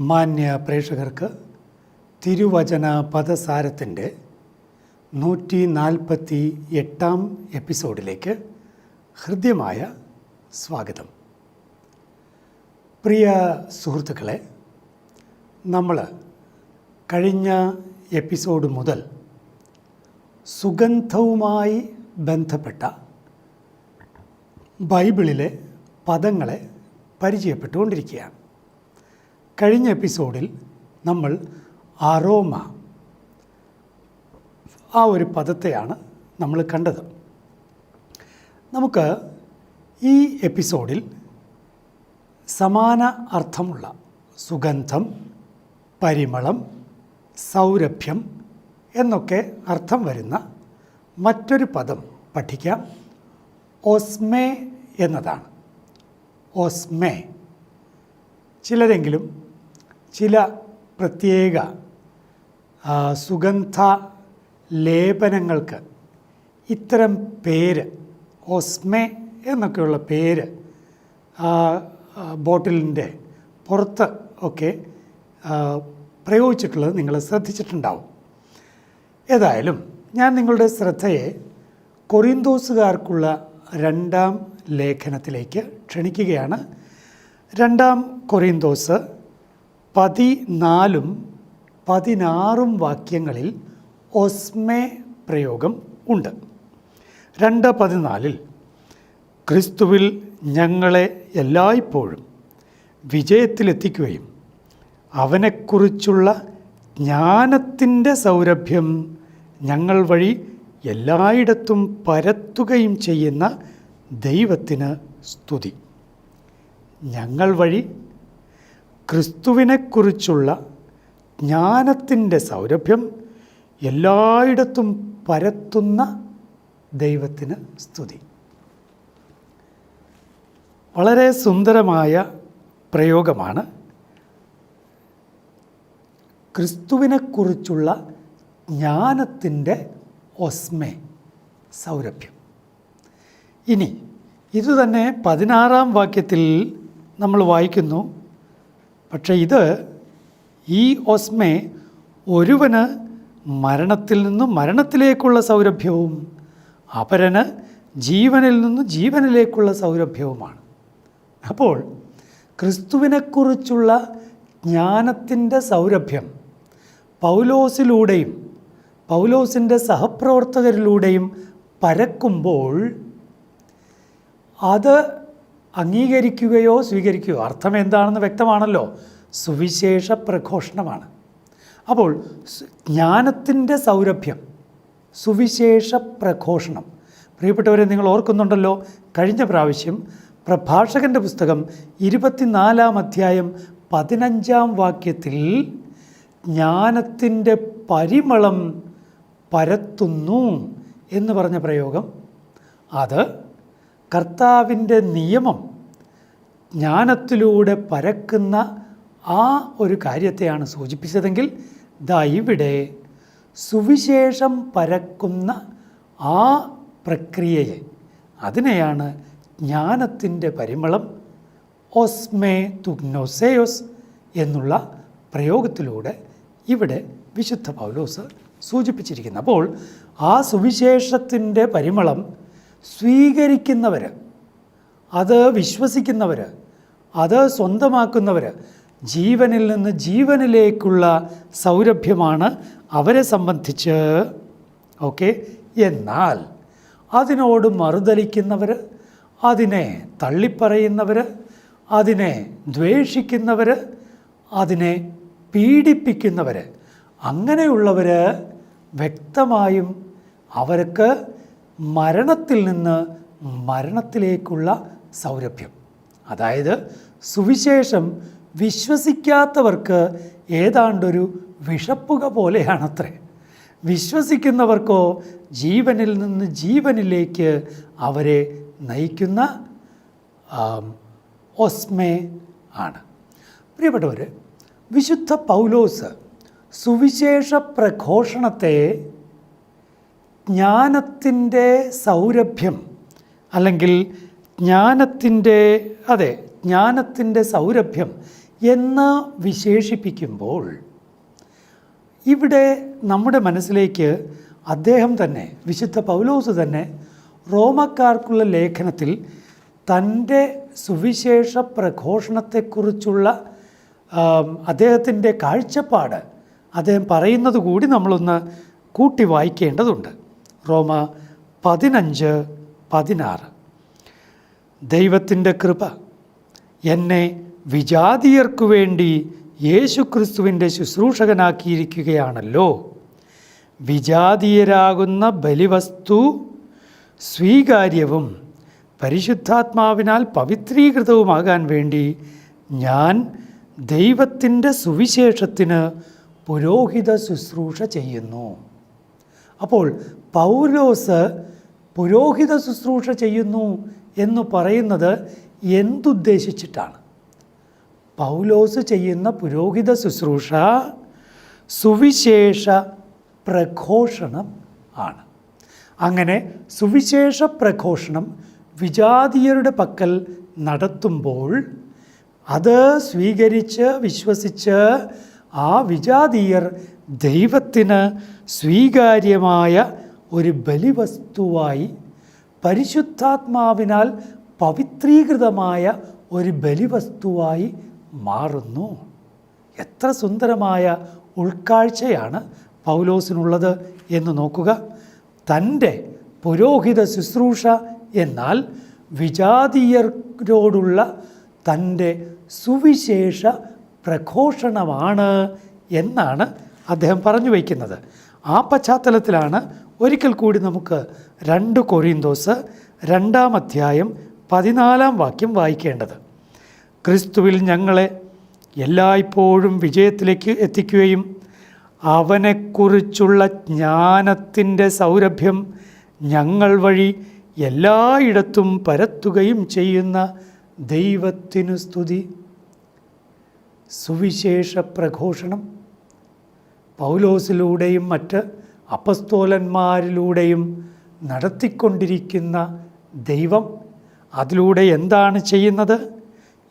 മാന്യ പ്രേക്ഷകർക്ക് തിരുവചന പദസാരത്തിന്റെ നൂറ്റി നാൽപ്പത്തി എട്ടാം എപ്പിസോഡിലേക്ക് ഹൃദ്യമായ സ്വാഗതം. പ്രിയ സുഹൃത്തുക്കളെ നമ്മൾ കഴിഞ്ഞ എപ്പിസോഡ് മുതൽ സുഗന്ധവുമായി ബന്ധപ്പെട്ട ബൈബിളിലെ പദങ്ങളെ പരിചയപ്പെട്ടുകൊണ്ടിരിക്കുകയാണ്. കഴിഞ്ഞ എപ്പിസോഡിൽ നമ്മൾ അറോമ ആ ഒരു പദത്തെയാണ് നമ്മൾ കണ്ടത്. നമുക്ക് ഈ എപ്പിസോഡിൽ സമാന അർത്ഥമുള്ള സുഗന്ധം പരിമളം സൗരഭ്യം എന്നൊക്കെ അർത്ഥം വരുന്ന മറ്റൊരു പദം പഠിക്കാം. ഓസ്മേ എന്നതാണ്. ഓസ്മേ. ചിലരെങ്കിലും ചില പ്രത്യേക സുഗന്ധ ലേപനങ്ങൾക്ക് ഇത്തരം പേര് ഒസ്മെ എന്നൊക്കെയുള്ള പേര് ബോട്ടിലിന്റെ പുറത്ത് ഒക്കെ പ്രയോഗിച്ചിട്ടുള്ളത് നിങ്ങൾ ശ്രദ്ധിച്ചിട്ടുണ്ടാവും. ഏതായാലും ഞാൻ നിങ്ങളുടെ ശ്രദ്ധയെ കൊറിന്തോസുകാർക്കുള്ള രണ്ടാം ലേഖനത്തിലേക്ക് ക്ഷണിക്കുകയാണ്. രണ്ടാം കൊറിന്തോസ് പതിനാലും പതിനാറും വാക്യങ്ങളിൽ ഒസ്മേ പ്രയോഗം ഉണ്ട്. രണ്ട് പതിനാലിൽ ക്രിസ്തുവിൽ ഞങ്ങളെ എല്ലായ്പ്പോഴും വിജയത്തിലെത്തിക്കുകയും അവനെക്കുറിച്ചുള്ള ജ്ഞാനത്തിന്റെ സൗരഭ്യം ഞങ്ങൾ വഴി എല്ലായിടത്തും പരത്തുകയും ചെയ്യുന്ന ദൈവത്തിന് സ്തുതി. ഞങ്ങൾ വഴി ക്രിസ്തുവിനെക്കുറിച്ചുള്ള ജ്ഞാനത്തിന്റെ സൗരഭ്യം എല്ലായിടത്തും പരത്തുന്ന ദൈവത്തിന് സ്തുതി. വളരെ സുന്ദരമായ പ്രയോഗമാണ് ക്രിസ്തുവിനെക്കുറിച്ചുള്ള ജ്ഞാനത്തിന്റെ ഒസ്മേ സൗരഭ്യം. ഇനി ഇതുതന്നെ പതിനാറാം വാക്യത്തിൽ നമ്മൾ വായിക്കുന്നു. പക്ഷേ ഇത് ഈ ഒസ്മേ ഒരുവന് മരണത്തിൽ നിന്നും മരണത്തിലേക്കുള്ള സൗരഭ്യവും അപരന് ജീവനിൽ നിന്നും ജീവനിലേക്കുള്ള സൗരഭ്യവുമാണ്. അപ്പോൾ ക്രിസ്തുവിനെക്കുറിച്ചുള്ള ജ്ഞാനത്തിന്റെ സൗരഭ്യം പൗലോസിലൂടെയും പൗലോസിന്റെ സഹപ്രവർത്തകരിലൂടെയും പരക്കുമ്പോൾ അത് അംഗീകരിക്കുകയോ സ്വീകരിക്കുകയോ. അർത്ഥം എന്താണെന്ന് വ്യക്തമാണല്ലോ. സുവിശേഷ പ്രഘോഷണമാണ്. അപ്പോൾ ജ്ഞാനത്തിന്റെ സൗരഭ്യം. സുവിശേഷ പ്രഘോഷണം. പ്രിയപ്പെട്ടവരെ നിങ്ങൾ ഓർക്കുന്നുണ്ടല്ലോ കഴിഞ്ഞ പ്രാവശ്യം പ്രഭാഷകന്റെ പുസ്തകം ഇരുപത്തിനാലാം അധ്യായം പതിനഞ്ചാം വാക്യത്തിൽ ജ്ഞാനത്തിന്റെ പരിമളം പരത്തുന്നു എന്ന് പറഞ്ഞ പ്രയോഗം. അത് കർത്താവിന്റെ നിയമം ജ്ഞാനത്തിലൂടെ പരക്കുന്ന ആ ഒരു കാര്യത്തെയാണ് സൂചിപ്പിച്ചതെങ്കിൽ ദാ ഇവിടെ സുവിശേഷം പരക്കുന്ന ആ പ്രക്രിയയെ അതിനെയാണ് ജ്ഞാനത്തിന്റെ പരിമളം ഓസ്മേ തുഗ്നോസേയോസ് എന്നുള്ള പ്രയോഗത്തിലൂടെ ഇവിടെ വിശുദ്ധ പൗലോസ് സൂചിപ്പിച്ചിരിക്കുന്നത് അപ്പോൾ ആ സുവിശേഷത്തിന്റെ പരിമളം സ്വീകരിക്കുന്നവർ അത് വിശ്വസിക്കുന്നവർ അത് സ്വന്തമാക്കുന്നവർ ജീവനിൽ നിന്ന് ജീവനിലേക്കുള്ള സൗരഭ്യമാണ് അവരെ സംബന്ധിച്ച്. ഓക്കെ? എന്നാൽ അതിനോട് മറുതലിക്കുന്നവർ അതിനെ തള്ളിപ്പറയുന്നവർ അതിനെ ദ്വേഷിക്കുന്നവർ അതിനെ പീഡിപ്പിക്കുന്നവർ അങ്ങനെയുള്ളവർ വ്യക്തമായും അവർക്ക് മരണത്തിൽ നിന്ന് മരണത്തിലേക്കുള്ള സൗരഭ്യം. അതായത് സുവിശേഷം വിശ്വസിക്കാത്തവർക്ക് ഏതാണ്ടൊരു വിഷപ്പുക പോലെയാണത്രേ. വിശ്വസിക്കുന്നവർക്കോ ജീവനിൽ നിന്ന് ജീവനിലേക്ക് അവരെ നയിക്കുന്ന ഒസ്മേ ആണ്. പ്രിയപ്പെട്ടവർ വിശുദ്ധ പൗലോസ് സുവിശേഷ പ്രഘോഷണത്തെ ജ്ഞാനത്തിന്റെ സൗരഭ്യം അല്ലെങ്കിൽ ജ്ഞാനത്തിന്റെ അതെ ജ്ഞാനത്തിന്റെ സൗരഭ്യം എന്ന് വിശേഷിപ്പിക്കുമ്പോൾ ഇവിടെ നമ്മുടെ മനസ്സിലേക്ക് അദ്ദേഹം തന്നെ വിശുദ്ധ പൗലോസ് തന്നെ റോമക്കാർക്കുള്ള ലേഖനത്തിൽ തന്റെ സുവിശേഷ പ്രഘോഷണത്തെക്കുറിച്ചുള്ള അദ്ദേഹത്തിന്റെ കാഴ്ചപ്പാട് അദ്ദേഹം പറയുന്നത് കൂടി നമ്മളൊന്ന് കൂട്ടി വായിക്കേണ്ടതുണ്ട്. റോമ പതിനഞ്ച് പതിനാറ്. ദൈവത്തിന്റെ കൃപ എന്നെ വിജാതീയർക്കു വേണ്ടി യേശുക്രിസ്തുവിന്റെ ശുശ്രൂഷകനാക്കിയിരിക്കുകയാണല്ലോ. വിജാതീയരാകുന്ന ബലിവസ്തു സ്വീകാര്യവും പരിശുദ്ധാത്മാവിനാൽ പവിത്രീകൃതവുമാകാൻ വേണ്ടി ഞാൻ ദൈവത്തിന്റെ സുവിശേഷത്തിന് പുരോഹിത ശുശ്രൂഷ ചെയ്യുന്നു. അപ്പോൾ പൗലോസ് പുരോഹിത ശുശ്രൂഷ ചെയ്യുന്നു എന്ന് പറയുന്നത് എന്തുദ്ദേശിച്ചിട്ടാണ്? പൗലോസ് ചെയ്യുന്ന പുരോഹിത ശുശ്രൂഷ സുവിശേഷ പ്രഘോഷണം ആണ്. അങ്ങനെ സുവിശേഷ പ്രഘോഷണം വിജാതീയരുടെ പക്കൽ നടത്തുമ്പോൾ അത് സ്വീകരിച്ച് വിശ്വസിച്ച് ആ വിജാതീയർ ദൈവത്തിന് സ്വീകാര്യമായ ഒരു ബലിവസ്തുവായി പരിശുദ്ധാത്മാവിനാൽ പവിത്രീകൃതമായ ഒരു ബലിവസ്തുവായി മാറുന്നു. എത്ര സുന്ദരമായ ഉൾക്കാഴ്ചയാണ് പൗലോസിനുള്ളത് എന്ന് നോക്കുക. തന്റെ പുരോഹിത ശുശ്രൂഷ എന്നാൽ വിജാതീയരോടുള്ള തന്റെ സുവിശേഷ പ്രഘോഷണമാണ് എന്നാണ് അദ്ദേഹം പറഞ്ഞു വയ്ക്കുന്നത്. ആ പശ്ചാത്തലത്തിലാണ് ഒരിക്കൽ കൂടി നമുക്ക് രണ്ട് കൊറിയന്തോസ് രണ്ടാം അധ്യായം പതിനാലാം വാക്യം വായിക്കേണ്ടത്. ക്രിസ്തുവിൽ ഞങ്ങളെ എല്ലായ്പ്പോഴും വിജയത്തിലേക്ക് എത്തിക്കുകയും അവനെക്കുറിച്ചുള്ള ജ്ഞാനത്തിന്റെ സൗരഭ്യം ഞങ്ങൾ വഴി എല്ലായിടത്തും പരത്തുകയും ചെയ്യുന്ന ദൈവത്തിനു സ്തുതി. സുവിശേഷ പ്രഘോഷണം. പൗലോസിലൂടെയും മറ്റ് അപ്പസ്തോലന്മാരിലൂടെയും നടത്തിക്കൊണ്ടിരിക്കുന്ന ദൈവം അതിലൂടെ എന്താണ് ചെയ്യുന്നത്?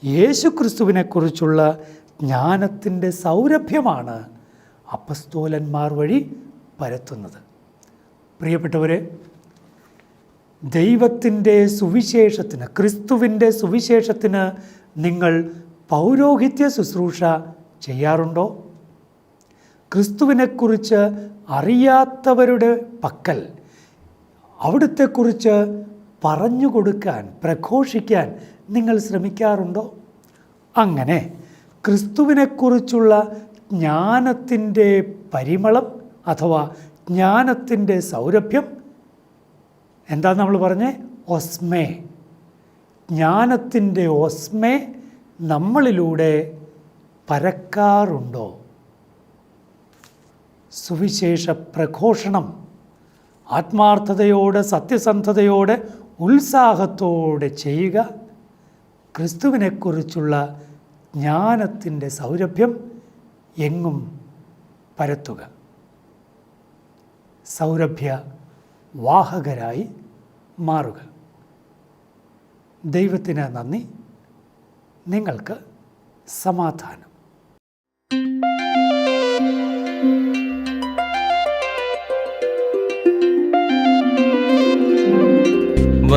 യേശുക്രിസ്തുവിനെക്കുറിച്ചുള്ള ജ്ഞാനത്തിന്റെ സൗരഭ്യമാണ് അപ്പസ്തോലന്മാർ വഴി പരത്തുന്നത്. പ്രിയപ്പെട്ടവരെ ദൈവത്തിന്റെ സുവിശേഷത്തിന് ക്രിസ്തുവിന്റെ സുവിശേഷത്തിന് നിങ്ങൾ പൗരോഹിത്യ ശുശ്രൂഷ ചെയ്യാറുണ്ടോ? ക്രിസ്തുവിനെക്കുറിച്ച് അറിയാത്തവരുടെ പക്കൽ അവിടുത്തെക്കുറിച്ച് പറഞ്ഞു കൊടുക്കാൻ പ്രഘോഷിക്കാൻ നിങ്ങൾ ശ്രമിക്കാറുണ്ടോ? അങ്ങനെ ക്രിസ്തുവിനെക്കുറിച്ചുള്ള ജ്ഞാനത്തിന്റെ പരിമളം അഥവാ ജ്ഞാനത്തിന്റെ സൗരഭ്യം എന്താ നമ്മൾ പറഞ്ഞേ? ഒസ്മേ. ജ്ഞാനത്തിന്റെ ഒസ്മേ നമ്മളിലൂടെ പരക്കാറുണ്ടോ? സുവിശേഷ പ്രഘോഷണം ആത്മാർത്ഥതയോടെ സത്യസന്ധതയോടെ ഉത്സാഹത്തോടെ ചെയ്യുക. ക്രിസ്തുവിനെക്കുറിച്ചുള്ള ജ്ഞാനത്തിന്റെ സൗരഭ്യം എങ്ങും പരത്തുക. സൗരഭ്യ വാഹകരായി മാറുക. ദൈവത്തിന് നന്ദി. നിങ്ങൾക്ക് സമാധാനം.